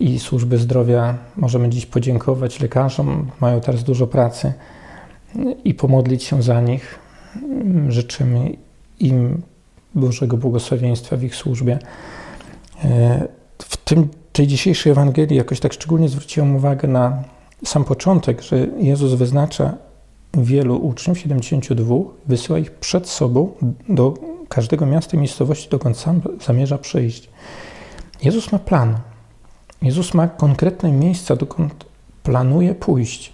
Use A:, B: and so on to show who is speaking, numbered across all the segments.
A: i służby zdrowia. Możemy dziś podziękować lekarzom, mają teraz dużo pracy i pomodlić się za nich. Życzymy im Bożego błogosławieństwa w ich służbie. E, W tym, tej dzisiejszej Ewangelii jakoś tak szczególnie zwróciłem uwagę na sam początek, że Jezus wyznacza wielu uczniów, 72, wysyła ich przed sobą do każdego miasta i miejscowości, dokąd sam zamierza przyjść. Jezus ma plan. Jezus ma konkretne miejsca, dokąd planuje pójść.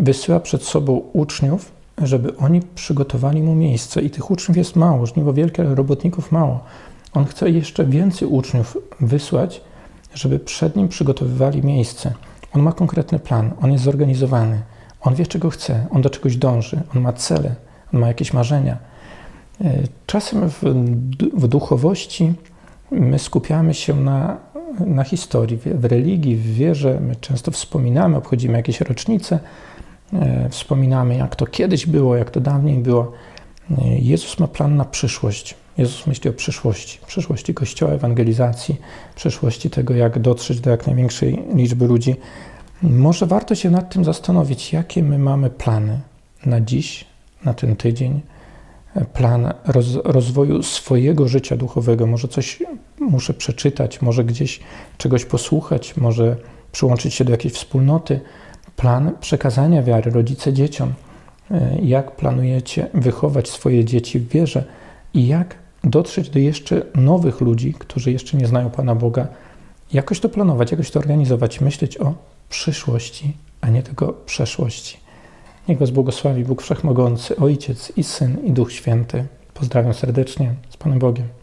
A: Wysyła przed sobą uczniów, żeby oni przygotowali mu miejsce. I tych uczniów jest mało, żniwo wielkie, ale robotników mało. On chce jeszcze więcej uczniów wysłać, żeby przed nim przygotowywali miejsce. On ma konkretny plan, on jest zorganizowany, on wie, czego chce, on do czegoś dąży, on ma cele, on ma jakieś marzenia. E, Czasem w, w duchowości my skupiamy się na, na historii, w religii, w wierze. My często wspominamy, obchodzimy jakieś rocznice, e, wspominamy, jak to kiedyś było, jak to dawniej było. E, Jezus ma plan na przyszłość. Jezus myśli o przyszłości, przyszłości Kościoła, ewangelizacji, przyszłości tego, jak dotrzeć do jak największej liczby ludzi. Może warto się nad tym zastanowić, jakie my mamy plany na dziś, na ten tydzień, plan roz, rozwoju swojego życia duchowego. Może coś muszę przeczytać, może gdzieś czegoś posłuchać, może przyłączyć się do jakiejś wspólnoty. Plan przekazania wiary rodzice dzieciom. E, Jak planujecie wychować swoje dzieci w wierze i jak dotrzeć do jeszcze nowych ludzi, którzy jeszcze nie znają Pana Boga. Jakoś to planować, jakoś to organizować, myśleć o przyszłości, a nie tylko przeszłości. Niech Was błogosławi Bóg Wszechmogący, Ojciec i Syn i Duch Święty. Pozdrawiam serdecznie z Panem Bogiem.